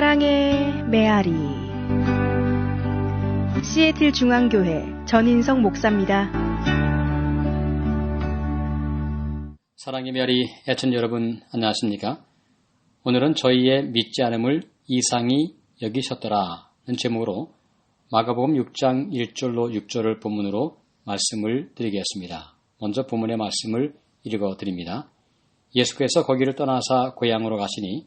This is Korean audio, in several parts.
사랑의 메아리 시애틀 중앙교회 전인성 목사입니다. 사랑의 메아리 애천 여러분 안녕하십니까? 오늘은 저희의 믿지 않음을 이상히 여기셨더라는 제목으로 마가복음 6장 1절로 6절을 본문으로 말씀을 드리겠습니다. 먼저 본문의 말씀을 읽어 드립니다. 예수께서 거기를 떠나사 고향으로 가시니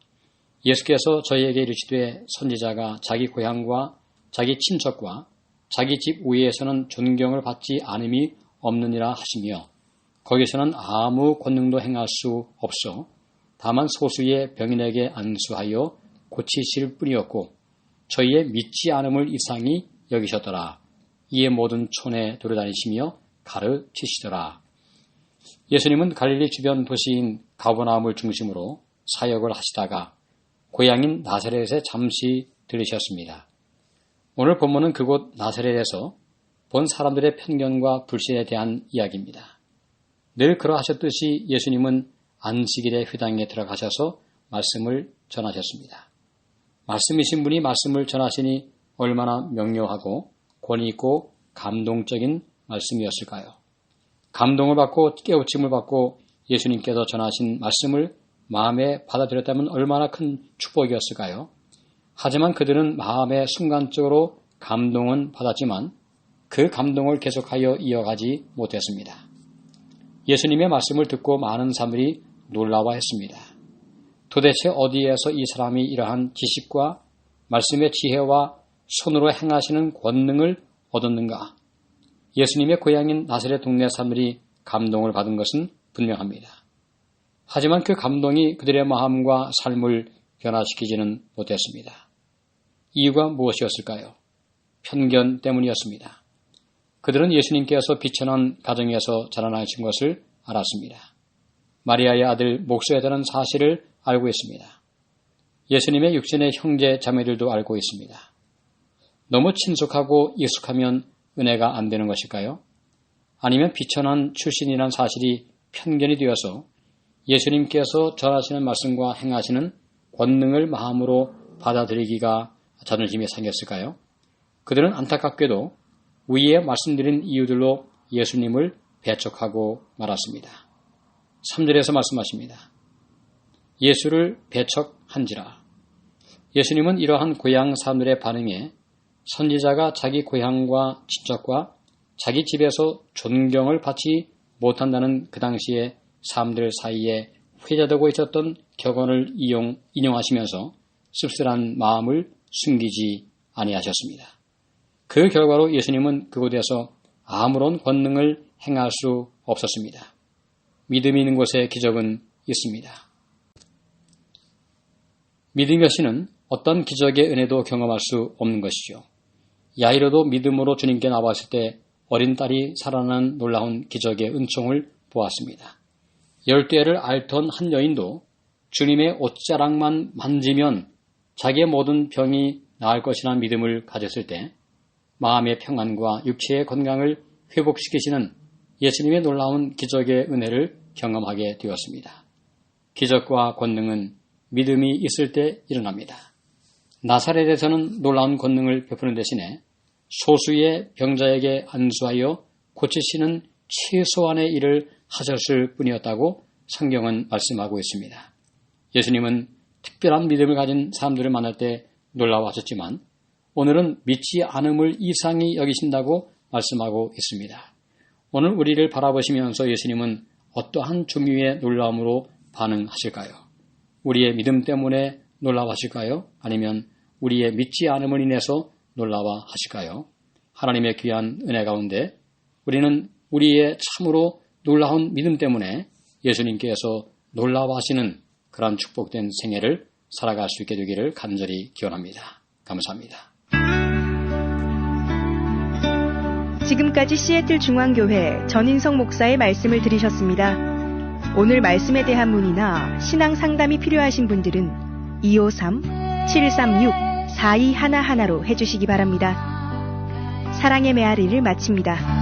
예수께서 저희에게 이르시되 선지자가 자기 고향과 자기 친척과 자기 집 위에서는 존경을 받지 않음이 없느니라 하시며 거기서는 아무 권능도 행할 수 없어 다만 소수의 병인에게 안수하여 고치실 뿐이었고 저희의 믿지 않음을 이상히 여기셨더라. 이에 모든 촌에 돌아다니시며 가르치시더라. 예수님은 갈릴리 주변 도시인 가버나움을 중심으로 사역을 하시다가 고향인 나사렛에 잠시 들으셨습니다. 오늘 본문은 그곳 나사렛에서 본 사람들의 편견과 불신에 대한 이야기입니다. 늘 그러하셨듯이 예수님은 안식일의 회당에 들어가셔서 말씀을 전하셨습니다. 말씀이신 분이 말씀을 전하시니 얼마나 명료하고 권위 있고 감동적인 말씀이었을까요? 감동을 받고 깨우침을 받고 예수님께서 전하신 말씀을 마음에 받아들였다면 얼마나 큰 축복이었을까요? 하지만 그들은 마음에 순간적으로 감동은 받았지만 그 감동을 계속하여 이어가지 못했습니다. 예수님의 말씀을 듣고 많은 사람들이 놀라워했습니다. 도대체 어디에서 이 사람이 이러한 지식과 말씀의 지혜와 손으로 행하시는 권능을 얻었는가? 예수님의 고향인 나사렛 동네 사람들이 감동을 받은 것은 분명합니다. 하지만 그 감동이 그들의 마음과 삶을 변화시키지는 못했습니다. 이유가 무엇이었을까요? 편견 때문이었습니다. 그들은 예수님께서 비천한 가정에서 자라나신 것을 알았습니다. 마리아의 아들 목수에 대한 사실을 알고 있습니다. 예수님의 육신의 형제 자매들도 알고 있습니다. 너무 친숙하고 익숙하면 은혜가 안 되는 것일까요? 아니면 비천한 출신이란 사실이 편견이 되어서 예수님께서 전하시는 말씀과 행하시는 권능을 마음으로 받아들이기가 자존심이 생겼을까요? 그들은 안타깝게도 위에 말씀드린 이유들로 예수님을 배척하고 말았습니다. 3절에서 말씀하십니다. 예수를 배척한지라. 예수님은 이러한 고향 사람들의 반응에 선지자가 자기 고향과 친척과 자기 집에서 존경을 받지 못한다는 그 당시에 사람들 사이에 회자되고 있었던 격언을 이용, 인용하시면서 씁쓸한 마음을 숨기지 아니하셨습니다. 그 결과로 예수님은 그곳에서 아무런 권능을 행할 수 없었습니다. 믿음이 있는 곳에 기적은 있습니다. 믿음이 없이는 어떤 기적의 은혜도 경험할 수 없는 것이죠. 야이로도 믿음으로 주님께 나왔을 때 어린 딸이 살아난 놀라운 기적의 은총을 보았습니다. 열대를 앓던 한 여인도 주님의 옷자락만 만지면 자기의 모든 병이 나을 것이라는 믿음을 가졌을 때 마음의 평안과 육체의 건강을 회복시키시는 예수님의 놀라운 기적의 은혜를 경험하게 되었습니다. 기적과 권능은 믿음이 있을 때 일어납니다. 나사렛에서는 놀라운 권능을 베푸는 대신에 소수의 병자에게 안수하여 고치시는 최소한의 일을 하셨을 뿐이었다고 성경은 말씀하고 있습니다. 예수님은 특별한 믿음을 가진 사람들을 만날 때 놀라워하셨지만 오늘은 믿지 않음을 이상히 여기신다고 말씀하고 있습니다. 오늘 우리를 바라보시면서 예수님은 어떠한 종류의 놀라움으로 반응하실까요? 우리의 믿음 때문에 놀라워하실까요? 아니면 우리의 믿지 않음을 인해서 놀라워하실까요? 하나님의 귀한 은혜 가운데 우리는 우리의 참으로 놀라운 믿음 때문에 예수님께서 놀라워하시는 그러한 축복된 생애를 살아갈 수 있게 되기를 간절히 기원합니다. 감사합니다. 지금까지 시애틀 중앙교회 전인성 목사의 말씀을 들으셨습니다. 오늘 말씀에 대한 문의나 신앙 상담이 필요하신 분들은 253-736-4211로 해주시기 바랍니다. 사랑의 메아리를 마칩니다.